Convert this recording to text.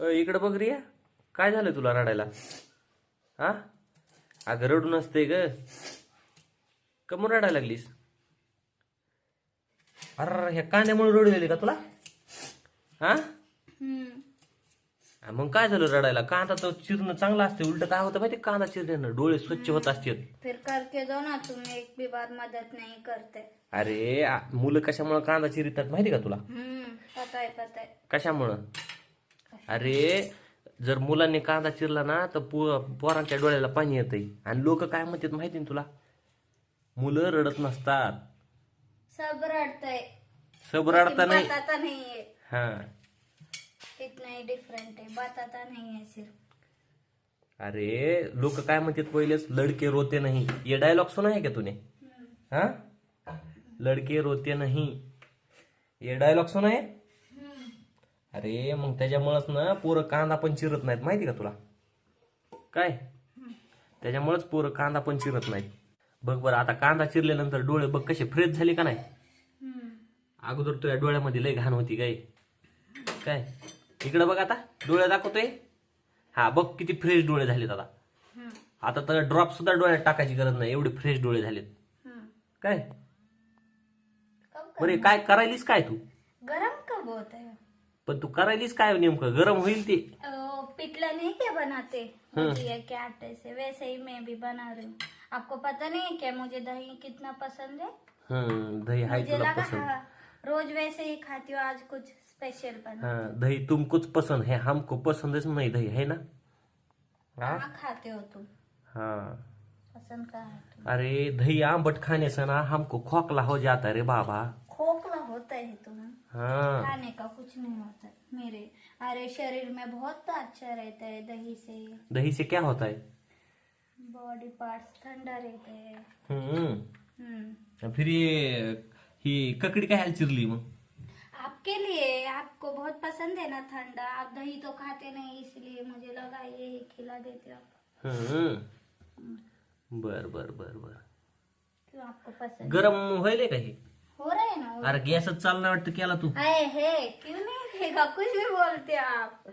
इकडं बघ रिया. काय झालं तुला रडायला? हा? अगं रडू नसते ग. कमून रडायला लागलीस? अरे ह्या कांद्यामुळे रडू दिली का तुला? हा? मग काय झालं रडायला? कांदा तर चिरणं चांगला असते उलट काय होतं माहिती कांदा चिरण्यानं डोळे स्वच्छ होत असतात. फिर करके दो ना तुम एक भी बार मदद नहीं करते. अरे आ, मुलं कशामुळे कांदा चिरितात माहिती का तुला? हम्म पता है पता है कशामुळं? अरे जर मुलांनी कांदा चिरला ना तर पो पोरांच्या डोळ्याला पाणी येतंय. आणि लोक काय म्हणतात माहिती ना तुला? मुलं रडत नसतात. सब रड़ता है सब रडता नाही. है. इतना डिफरेंट बताता नहीं सिर्फ. अरे लोक काय म्हणतात पहिलेच? लडके रोते नाही. ये डायलॉग सुना आहे का तूने? हा? लडके रोते नाही. ये डायलॉग सुना आहे? अरे मग त्याच्यामुळेच ना पोरं कांदा पण चिरत नाहीत माहिती का तुला? काय? त्याच्यामुळेच पोरं कांदा पण चिरत नाहीत. बघ बरं आता कांदा चिरल्यानंतर डोळे बघ कसे फ्रेश झाले का नाही? अगोदर तुझ्या डोळ्यामध्ये लय घाण होती काय? काय? इकडे बघ आता डोळे दाखवतोय? हा बघ किती फ्रेश डोळे झालेत आता. आता तर ड्रॉप सुद्धा डोळ्यात टाकायची गरज नाही एवढे फ्रेश डोळे झालेत. काय? कब बरे काय करायलीस काय तू? गरम कब होता है पण तू करायलीस काय नेमकं? गरम होईल ते. ओ, पिटला नहीं क्या बनाते? भुजिया के आटे से वैसे ही मैं भी बना रही हूँ. आपको पता नहीं है क्या मुझे दही कितना पसंद है? हम्म दही हाय मुझे तुला लगा पसंद. हाँ, रोज वैसे ही खाती हूँ आज कुछ स्पेशल बना। हाँ दही तुमकोच पसंद है हमको पसंदच नहीं दही है ना? हाँ खाते हो तुम। हाँ। पसंद है तुम अरे दही आंबट खाने से ना हमको खोखला हो जाता रे बाबा। खोखला होता है तुम्हें? हाँ। खाने का कुछ है मेरे अरे शरीर में बहुत अच्छा रहता है दही से। दही से क्या होता है? बॉडी पार्ट्स ठंडा रहते हैं। हम्म। हम्म। फिर ये ही ककड़ी काय चिरली मग। आपके लिए आपको बहुत पसंद है ना ठंडा? आप दही तो खाते नहीं इसलिए मुझे लगा यही खिला देते आप। हम्म। बर बर बर बर। क्यों आपको पसंद गरम व्हायले का हे? हो रहा है ना? अरे गॅसच चालणार वाटतं केला तू। हाय है क्यों नहीं? रहेगा कुछ भी बोलते हो आप.